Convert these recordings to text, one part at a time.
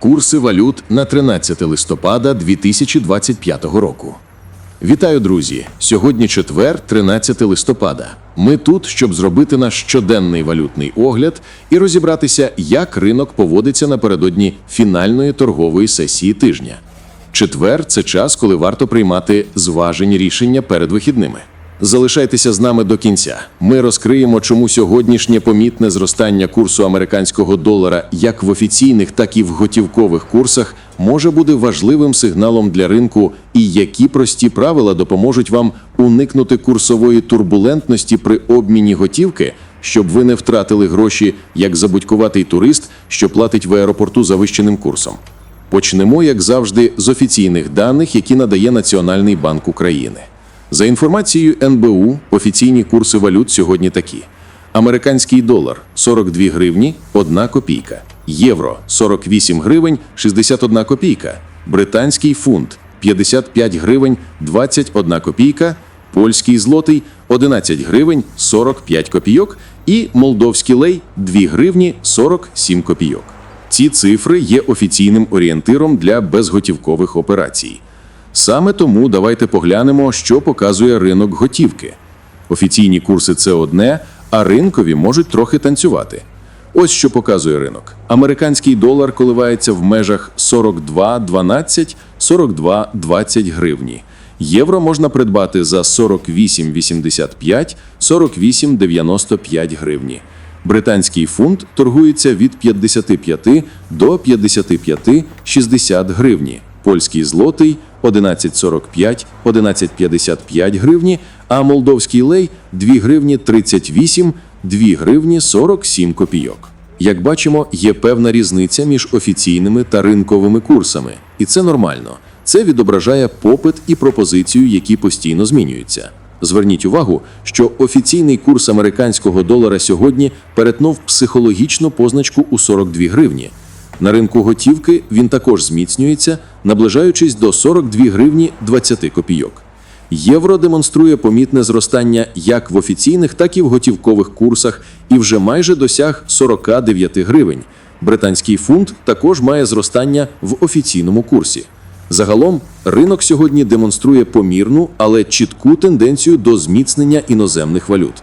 Курси валют на 13 листопада 2025 року. Вітаю, друзі! Сьогодні четвер, 13 листопада. Ми тут, щоб зробити наш щоденний валютний огляд і розібратися, як ринок поводиться напередодні фінальної торгової сесії тижня. Четвер це час, коли варто приймати зважені рішення перед вихідними. Залишайтеся з нами до кінця. Ми розкриємо, чому сьогоднішнє помітне зростання курсу американського долара як в офіційних, так і в готівкових курсах може бути важливим сигналом для ринку, і які прості правила допоможуть вам уникнути курсової турбулентності при обміні готівки, щоб ви не втратили гроші як забудькуватий турист, що платить в аеропорту завищеним курсом. Почнемо, як завжди, з офіційних даних, які надає Національний банк України. За інформацією НБУ, офіційні курси валют сьогодні такі: американський долар 42 гривні 1 копійка, євро 48 гривень 61 копійка, британський фунт 55 гривень 21 копійка, польський злотий 11 гривень 45 копійок. І молдовський лей 2 гривні 47 копійок. Ці цифри є офіційним орієнтиром для безготівкових операцій. Саме тому давайте поглянемо, що показує ринок готівки. Офіційні курси це одне, а ринкові можуть трохи танцювати. Ось що показує ринок. Американський долар коливається в межах 42,12 42,20 гривні. Євро можна придбати за 48,85 48,95 гривні. Британський фунт торгується від 55 до 55,60 гривні. Польський злотий 11,45 11,55 гривні, а молдовський лей 2 гривні 38 2 гривні 47 копійок. Як бачимо, є певна різниця між офіційними та ринковими курсами, і це нормально. Це відображає попит і пропозицію, які постійно змінюються. Зверніть увагу, що офіційний курс американського долара сьогодні перетнув психологічну позначку у 42 гривні. На ринку готівки він також зміцнюється, наближаючись до 42 гривні 20 копійок. Євро демонструє помітне зростання як в офіційних, так і в готівкових курсах і вже майже досяг 49 гривень. Британський фунт також має зростання в офіційному курсі. Загалом ринок сьогодні демонструє помірну, але чітку тенденцію до зміцнення іноземних валют.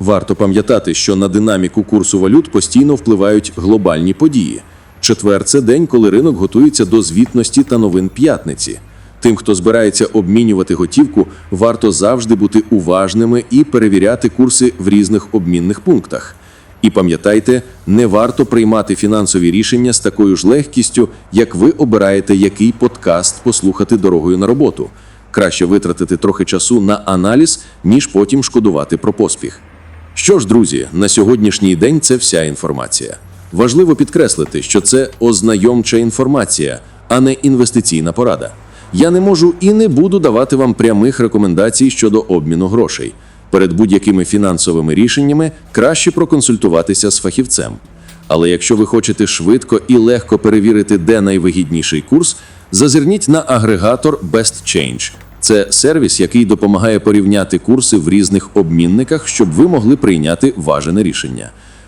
Варто пам'ятати, що на динаміку курсу валют постійно впливають глобальні події. Четвер це день, коли ринок готується до звітності та новин п'ятниці. Тим, хто збирається обмінювати готівку, варто завжди бути уважними і перевіряти курси в різних обмінних пунктах. І пам'ятайте, не варто приймати фінансові рішення з такою ж легкістю, як ви обираєте, який подкаст послухати дорогою на роботу. Краще витратити трохи часу на аналіз, ніж потім шкодувати про поспіх. Що ж, друзі, на сьогоднішній день це вся інформація. Важливо підкреслити, що це ознайомча інформація, а не інвестиційна порада. Я не можу і не буду давати вам прямих рекомендацій щодо обміну грошей. Перед будь-якими фінансовими рішеннями краще проконсультуватися з фахівцем. Але якщо ви хочете швидко і легко перевірити, де найвигідніший курс, зазирніть на агрегатор BestChange. Це сервіс, який допомагає порівняти курси в різних обмінниках, щоб ви могли прийняти важене рішення.